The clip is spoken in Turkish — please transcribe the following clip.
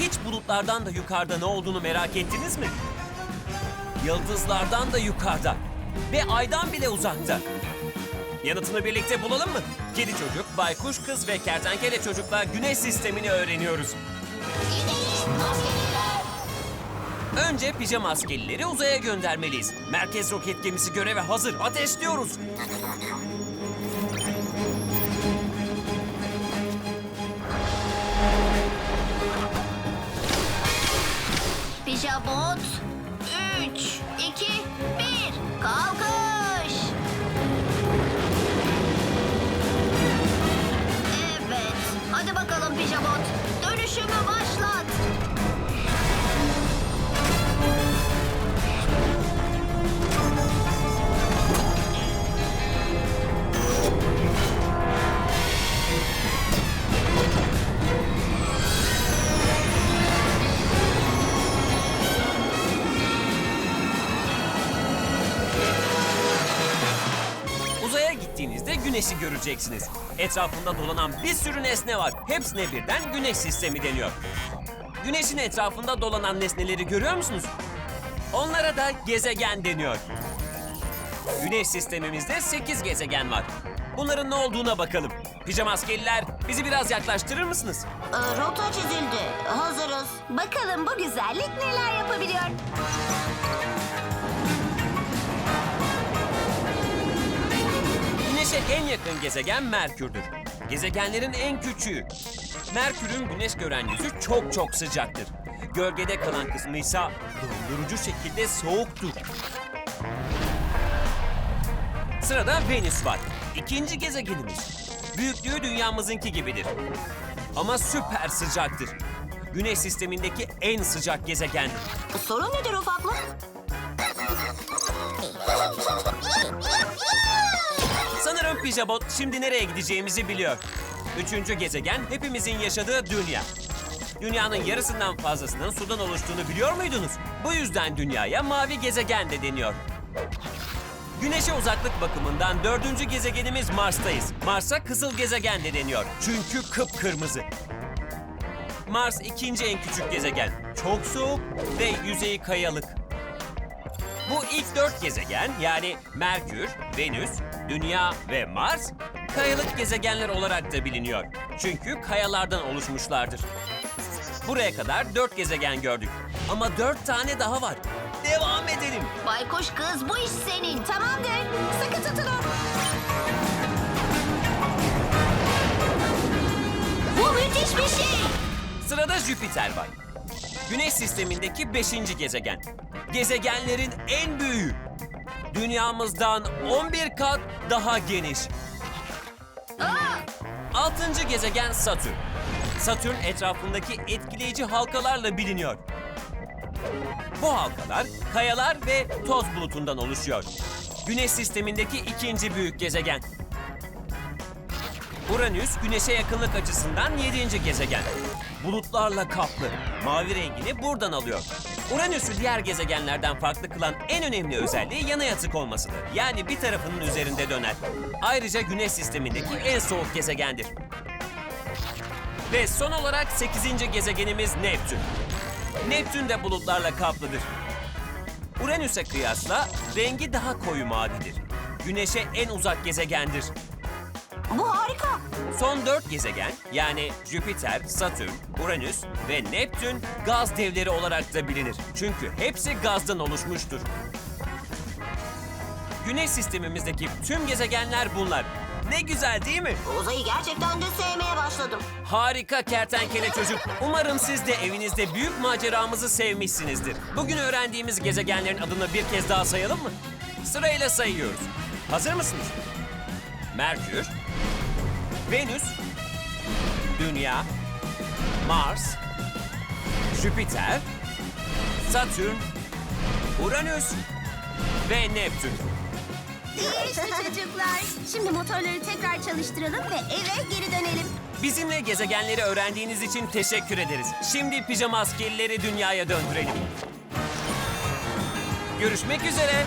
Hiç bulutlardan da yukarıda ne olduğunu merak ettiniz mi? Yıldızlardan da yukarıda ve aydan bile uzakta. Yanıtını birlikte bulalım mı? Kedi çocuk, baykuş kız ve kertenkele çocukla güneş sistemini öğreniyoruz. Önce pijama askerileri uzaya göndermeliyiz. Merkez roket gemisi göreve hazır. Ateşliyoruz. Gittiğinizde güneşi göreceksiniz. Etrafında dolanan bir sürü nesne var. Hepsine birden güneş sistemi deniyor. Güneşin etrafında dolanan nesneleri görüyor musunuz? Onlara da gezegen deniyor. Güneş sistemimizde 8 gezegen var. Bunların ne olduğuna bakalım. Pijama askeriler bizi biraz yaklaştırır mısınız? Ee, rota çizildi. Hazırız. Bakalım bu güzellik neler yapabiliyor. Güneşe en yakın gezegen Merkür'dür. Gezegenlerin en küçüğü. Merkür'ün güneş gören yüzü çok çok sıcaktır. Gölgede kalan kısmı ise dondurucu şekilde soğuktur. Sırada Venüs var. İkinci gezegenimiz. Büyüklüğü dünyamızınki gibidir. Ama süper sıcaktır. Güneş sistemindeki en sıcak gezegendir. Sorun nedir ufaklık? Sanırım Pijabot şimdi nereye gideceğimizi biliyor. Üçüncü gezegen hepimizin yaşadığı dünya. Dünyanın yarısından fazlasının sudan oluştuğunu biliyor muydunuz? Bu yüzden dünyaya mavi gezegen de deniyor. Güneşe uzaklık bakımından dördüncü gezegenimiz Mars'tayız. Mars'a kızıl gezegen de deniyor. Çünkü kıpkırmızı. Mars ikinci en küçük gezegen. Çok soğuk ve yüzeyi kayalık. Bu ilk dört gezegen yani Merkür, Venüs, Dünya ve Mars kayalık gezegenler olarak da biliniyor. Çünkü kayalardan oluşmuşlardır. Buraya kadar dört gezegen gördük. Ama dört tane daha var. Devam edelim. Baykuş kız bu iş senin. Tamamdır. Sıkı tutunun. Bu müthiş bir şey. Sırada Jüpiter var. Güneş sistemindeki beşinci gezegen. Gezegenlerin en büyüğü. Dünyamızdan 11 kat daha geniş. Altıncı gezegen Satürn. Satürn etrafındaki etkileyici halkalarla biliniyor. Bu halkalar kayalar ve toz bulutundan oluşuyor. Güneş sistemindeki ikinci büyük gezegen. Uranüs güneşe yakınlık açısından yedinci gezegen. Bulutlarla kaplı. Mavi rengini buradan alıyor. Uranüs'ü diğer gezegenlerden farklı kılan en önemli özelliği yana yatık olmasıdır. Yani bir tarafının üzerinde döner. Ayrıca güneş sistemindeki en soğuk gezegendir. Ve son olarak 8. gezegenimiz Neptün. Neptün de bulutlarla kaplıdır. Uranüs'e kıyasla rengi daha koyu mavidir. Güneşe en uzak gezegendir. Bu harika. Son dört gezegen yani Jüpiter, Satürn, Uranüs ve Neptün gaz devleri olarak da bilinir. Çünkü hepsi gazdan oluşmuştur. Güneş sistemimizdeki tüm gezegenler bunlar. Ne güzel değil mi? Uzayı gerçekten de sevmeye başladım. Harika kertenkele çocuk. Umarım siz de evinizde büyük maceramızı sevmişsinizdir. Bugün öğrendiğimiz gezegenlerin adını bir kez daha sayalım mı? Sırayla sayıyoruz. Hazır mısınız? Merkür, Venüs, Dünya, Mars, Jüpiter, Satürn, Uranüs ve Neptün. İyi işte çocuklar. Şimdi motorları tekrar çalıştıralım ve eve geri dönelim. Bizimle gezegenleri öğrendiğiniz için teşekkür ederiz. Şimdi pijama askerleri dünyaya döndürelim. Görüşmek üzere.